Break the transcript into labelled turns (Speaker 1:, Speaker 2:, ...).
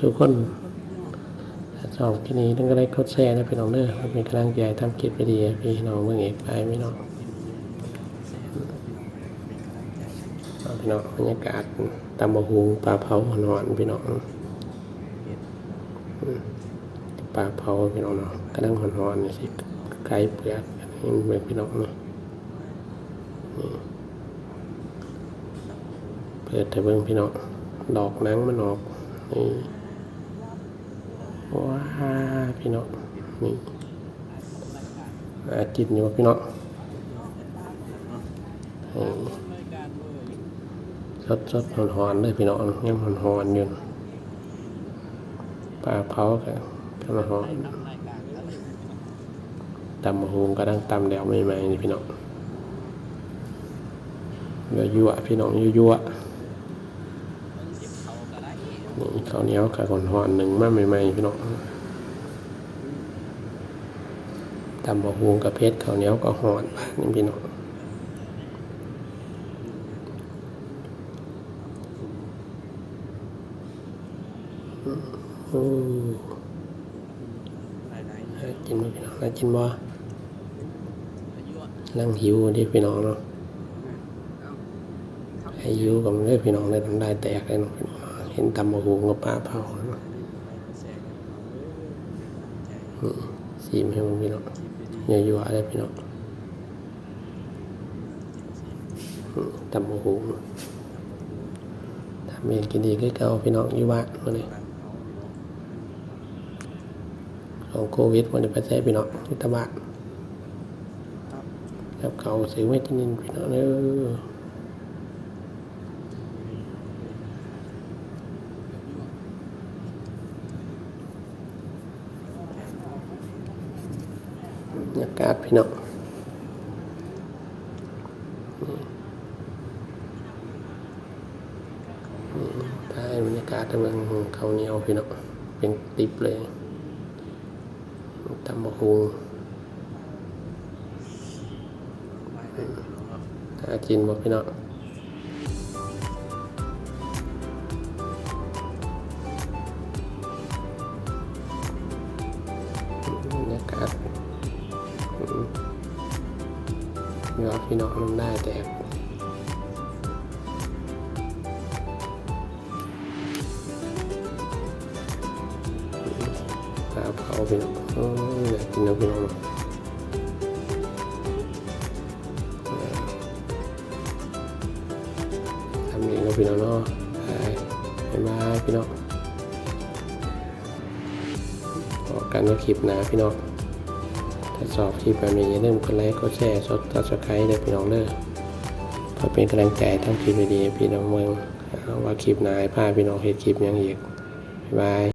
Speaker 1: ทุกคนถ้าชอบคลิปนี้ต้องก็ได้กดแชร์นะพี่น้องเด้อเพื่อเป็นกำลังใจทำคลิปไปดีพี่น้องเมื่อเอกไปพี่น้องพี่น้องบรรยากาศตำบะฮูปลาเผาหนอนพี่น้องปลาเผาพี่น้องเนาะกระดังหอนๆนี่สิไก่เปลือกนี่เหมือนพี่น้องเนาะนี่เปิดให้เบิ่งพี่น้องดอกนังมันออกนี่ ว้าพี่น้องนี่อาจิตอยู่พี่น้องสดสดหอนหอนเลยพี่น้องยังหอนหอนอยู่ปลาเผากันกำลังหอนตำมะฮงก็ดังตำแดวใหม่ๆนี่พี่น้องยั่วพี่น้องยั่วๆ ข้าวเหนียวกับหอนหอนๆหนึ่งมาใหม่ๆพี่น้องตำบะฮวงกับเพชรข้าวเหนียวก็หอนบ้านนี่พี่น้องโอ้น่ากินบ่พี่น้องน่ากินบ่นั่งหิวดิพี่น้องเนาะให้หิวกับมันเลยพี่น้องเลยน้ำลายแตกเลยเนาะพี่น้องเห็นตำบะฮวงกับปลาเผาเนาะนี่ซีมให้มันพี่น้องอย่าอยู่อะไรพี่น้องอืมตำบักหูทำเองกินดีคือเก่าพี่น้องอยู่บ้านมาเลยของโควิดวันนี้ไปใช้พี่น้องที่ตะบ้านแล้วเขาซื้อไว้ที่นี่พี่น้องเนอ ออากาศพี่น้องใช่บรรยากาศทางเมืองเขาเหนียวพี่น้องเป็นติบเลยตำบักฮูถ้าจินบอกพี่น้องบรรยากาศ ยอดพี่น้องมันได้แต่ปลาเผาพี่น้องโอ้ยอยากกินนะพี่น้องเนาะเออทำเองนะพี่น้องเนาะไปบ๊ายบาพี่น้องพอกันว่าคลิปนาพี่น้อง ถ้าชอบคลิปแบบนี้อย่าลืมกดไลค์กดแชร์กดตัดตามเลยพี่น้องเด้อเพื่อเป็นกำลังใจทำคลิปดีๆพี่น้องเมืองว่าคลิปหนาให้พาพี่น้องเห็นคลิปยังอีกบ๊ายบาย